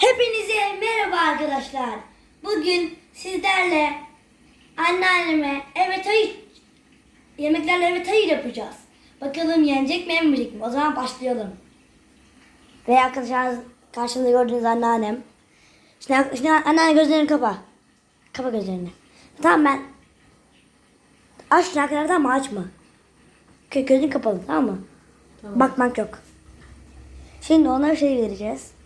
Hepinize merhaba arkadaşlar. Bugün sizlerle anneanneme evet hayır yemeklerle evet hayır yapacağız. Bakalım yenecek mi yemeyecek mi? O zaman başlayalım. Ve arkadaşlar karşımda gördüğünüz anneannem. Şimdi, şimdi anneanne gözlerini kapa. Kapa gözlerini. Tamam ben. Aç kadar tamam açma. Gö- Gözün kapalı tamam mı? Tamam. Bakmak yok. Şimdi ona bir şey vereceğiz.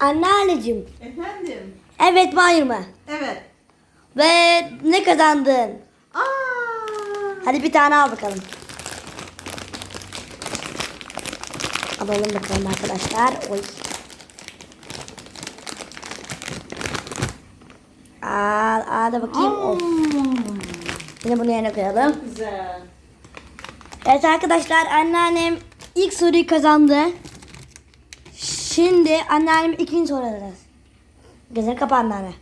Anneanneciğim. Efendim? Evet mi hayır mı? Evet. Ve ne kazandın? Aa! Hadi bir tane al bakalım. Alalım bakalım arkadaşlar. Oy. Al, al da bakayım. Of. Hmm, Yine bunu yerine koyalım. Güzel. Evet arkadaşlar anneannem ilk soruyu kazandı. Şimdi anneannem ikinci soru alacağız. Gözünü kapa anneanne.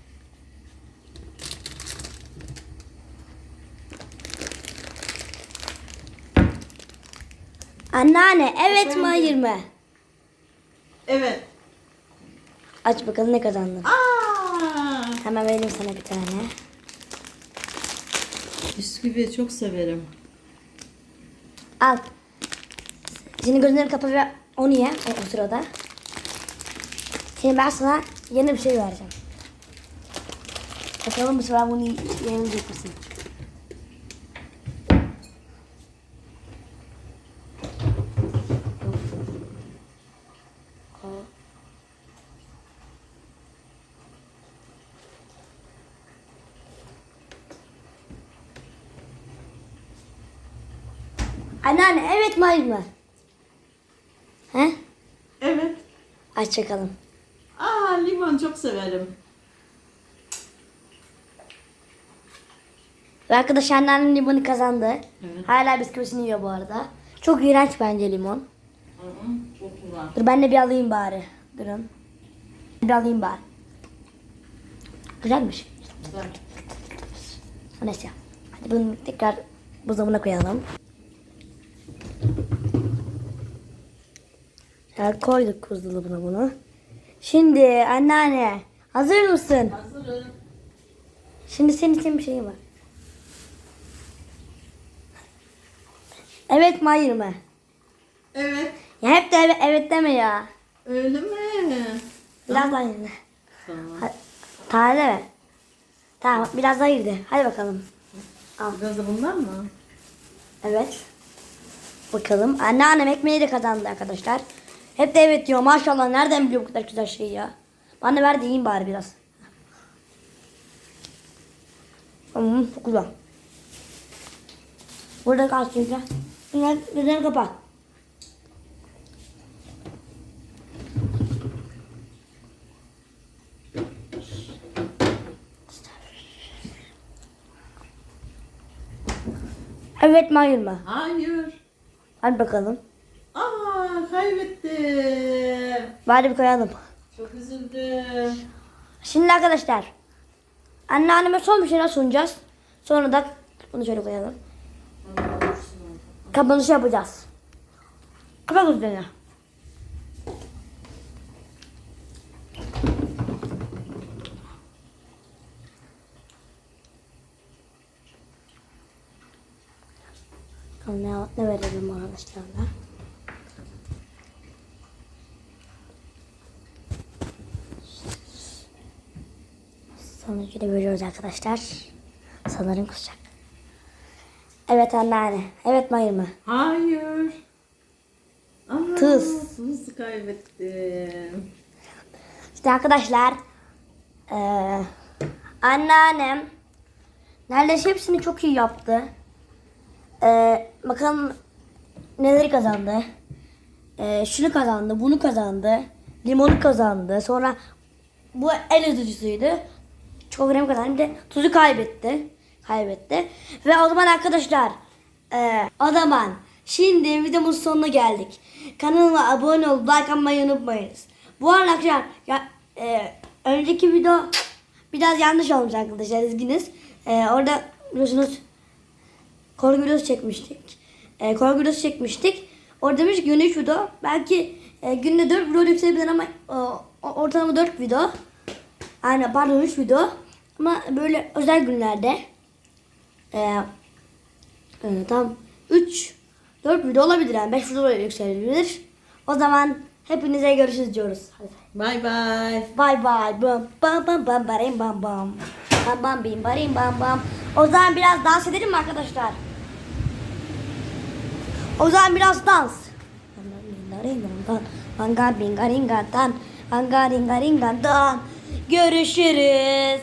Anneanne evet mi Efendim? hayır mı? Evet. Aç bakalım ne kazandın. Aa! Hemen vereyim sana bir tane. Bisküvi çok severim. Al. Şimdi gözlerini kapa ve onu ye o, o sırada. Şimdi ben sana yeni bir şey vereceğim. Bakalım bu sefer bunu yiyebilecek misin? Anneanne evet mi hayır mı? He? Evet. Aç bakalım. Limon çok severim. Ve arkadaş anneannem limonu kazandı. Evet. Hala bisküvisini yiyor bu arada. Çok iğrenç bence limon. Hı hı, çok güzel. Dur ben de bir alayım bari. Durun. Bir alayım bari. Güzelmiş. Güzel. Neyse. Hadi bunu tekrar buzdolabına koyalım. Ya koyduk buzdolabına bunu. Şimdi anneanne hazır mısın? Hazırım. Şimdi senin için bir şey var. Evet mi hayır mı? Evet. Ya hep de evet, evet deme ya. Öyle mi? Biraz daha yürü. Tamam. Ha- Tane. Tamam biraz daha yürü. Hadi bakalım. Al. Biraz da bundan mı? Evet. Bakalım. Anneannem ekmeği de kazandı arkadaşlar. Hep de evet diyor. Maşallah nereden biliyor bu kadar güzel şeyi ya. Bana ver de bari biraz. Hmm, çok güzel. Burada kalsın çünkü. Bunlar gözlerini kapat. Evet mi hayır mı? Hayır. Hadi bakalım. Aa kaybettim. Bari bir koyalım. Çok üzüldüm. Şimdi arkadaşlar. Anneanneme son bir şeyler sunacağız. Sonra da bunu şöyle koyalım. Kapanışı yapacağız. Kapat gözlerini. Ne, ne verelim arkadaşlarla. Da görüyoruz arkadaşlar. Sanırım kusacak. Evet anneanne. Evet mi hayır mı? Hayır. Aa, Tuz. Tuz kaybettim. İşte arkadaşlar. eee anneannem neredeyse hepsini çok iyi yaptı. Eee bakalım neleri kazandı. Eee şunu kazandı, bunu kazandı. Limonu kazandı. Sonra bu el üzücüsüydü. Önemli kazandı. Bir de tuzu kaybetti. Kaybetti. Ve o zaman arkadaşlar eee o zaman şimdi videomuzun sonuna geldik. Kanalıma abone olup like atmayı unutmayınız. Bu arada arkadaşlar ya, eee, önceki video biraz yanlış olmuş arkadaşlar üzgünüz. Ee, orada biliyorsunuz korku çekmiştik. Ee, korku çekmiştik. Orada demiş ki günde 3 video. Belki e, günde 4 video yükselebilir ama o- ortalama 4 video. Yani pardon 3 video. Ama böyle özel günlerde e, e, tam 3 4 video olabilir yani 5 video yükselebilir. O zaman hepinize görüşürüz diyoruz. Hadi. Bay bay. Bye bye. Bam bam bam bam barim bam bam. Bam bam bim barim bam bam. O zaman biraz dans edelim mi arkadaşlar? O zaman biraz dans. Anga binga ringa Görüşürüz.